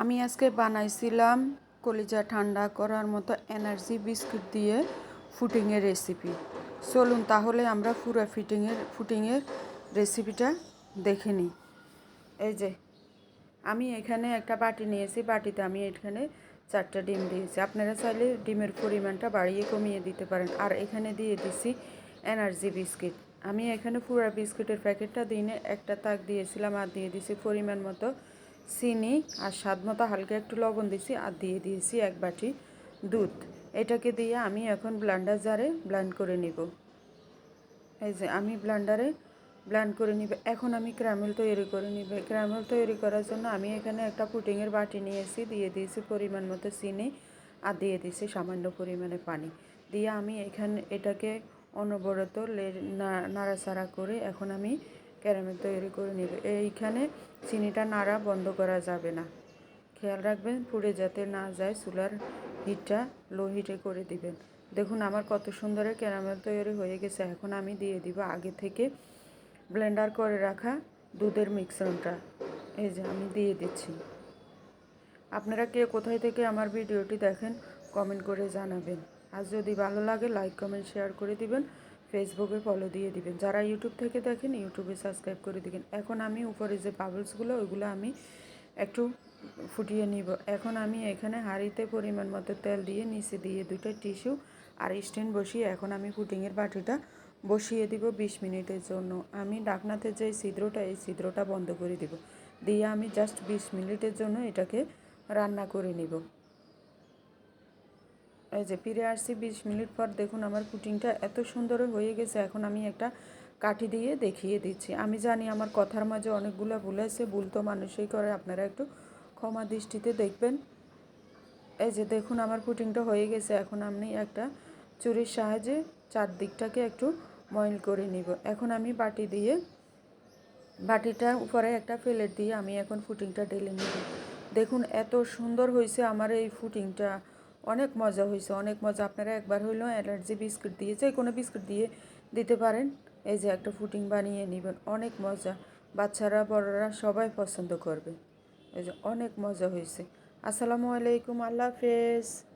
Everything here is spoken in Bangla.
আমি আজকে বানাইছিলাম কলিজা ঠান্ডা করার মতো এনার্জি বিস্কুট দিয়ে ফুটিংয়ের রেসিপি। চলুন তাহলে আমরা পুরো ফিটিংয়ের, ফুটিংয়ের রেসিপিটা দেখে নিই। এই যে, আমি এখানে একটা বাটি নিয়েছি, বাটিতে আমি এখানে চারটা ডিম দিয়েছি। আপনারা চাইলে ডিমের পরিমাণটা বাড়িয়ে কমিয়ে দিতে পারেন। আর এখানে দিয়ে দিছি এনার্জি বিস্কিট। আমি এখানে পুরা বিস্কুটের প্যাকেটটা দিনে একটা তাক দিয়েছিলাম আর দিয়ে দিছি পরিমাণ মতো চিনি আর স্বাদ মতো হালকা একটু লবণ দিছি আর দিয়ে দিয়েছি এক বাটি দুধ। এটাকে দিয়ে আমি এখন ব্লান্ডার জারে ব্লান্ড করে নিব। এই যে আমি ব্লান্ডারে ব্লান্ড করে নিবে। এখন আমি ক্রামেল তৈরি করে নিবে। ক্রামেল তৈরি করার জন্য আমি এখানে একটা পুটিংয়ের বাটি নিয়েছি। দিয়ে দিয়েছি পরিমাণ মতো চিনি আর দিয়ে দিয়েছি সামান্য পরিমাণে পানি। দিয়ে আমি এখানে এটাকে অনবরত নাড়াচাড়া করে এখন আমি ক্যারামেল তৈরি করে নেব। এইখানে চিনিটা নাড়া বন্ধ করা যাবে না। খেয়াল রাখবেন, পুড়ে যাতে না যায় চুলার হিটটা লো হিটে করে দিবেন। দেখুন আমার কত সুন্দর ক্যারামেল তৈরি হয়ে গেছে। এখন আমি দিয়ে দিব আগে থেকে ব্লেন্ডার করে রাখা দুধের মিশ্রণটা। এই যে আমি দিয়ে দিচ্ছি। আপনারা কে কোথায় থেকে আমার ভিডিওটি দেখেন, কমেন্ট করে জানাবেন। আর যদি ভালো লাগে, লাইক, কমেন্ট, শেয়ার করে দিবেন। ফেসবুকে ফলো দিয়ে দিবেন। যারা ইউটিউব থেকে দেখেন ইউটিউবে সাবস্ক্রাইব করে দিবেন। এখন আমি উপরে যে বাবলসগুলো ওইগুলো আমি একটু ফুটিয়ে নিব। এখন আমি এখানে হাঁড়িতে পরিমাণ মতো তেল দিয়ে নিচে দিয়ে দুটো টিস্যু আর স্ট্যান্ড বসিয়ে এখন আমি পুটিংয়ের বাটিটা বসিয়ে দিব বিশ মিনিটের জন্য। আমি ডাকনাতে যে ছিদ্রটা, এই ছিদ্রটা বন্ধ করে দিব। দিয়ে আমি জাস্ট বিশ মিনিটের জন্য এটাকে রান্না করে নিব। এই যে ফিরে আসছি বিশ মিনিট পর, দেখুন আমার কুটিংটা এত সুন্দর হয়ে গেছে, এখন আমি একটা কাঠি দিয়ে দেখিয়ে দিচ্ছি। আমি জানি আমার কথার মাঝে অনেকগুলো ভুল আছে, ভুল তো মানুষই করে, আপনারা একটু ক্ষমা দৃষ্টিতে দেখবেন। এই যে দেখুন আমার পুটিংটা হয়ে গেছে, এখন আমি একটা চুরির সাহায্যে চারদিকটাকে একটু ময়েল করে নিব। এখন আমি বাটি দিয়ে বাটিটার উপরে একটা প্লেট দিয়ে আমি এখন ফুটিংটা ঢেলে নিব। দেখুন এত সুন্দর হয়েছে আমার এই ফুটিংটা। অনেক মজা হয়েছে, অনেক মজা। আপনারা একবার হইলেও অ্যালার্জি বিস্কুট দিয়ে যে কোনো বিস্কুট দিয়ে দিতে পারেন। এই যে একটা ফুটিং বানিয়ে নেবেন, অনেক মজা। বাচ্চারা, বড়রা সবাই পছন্দ করবে। এই যে অনেক মজা হয়েছে। আসসালামু আলাইকুম, আল্লাহ হাফেজ।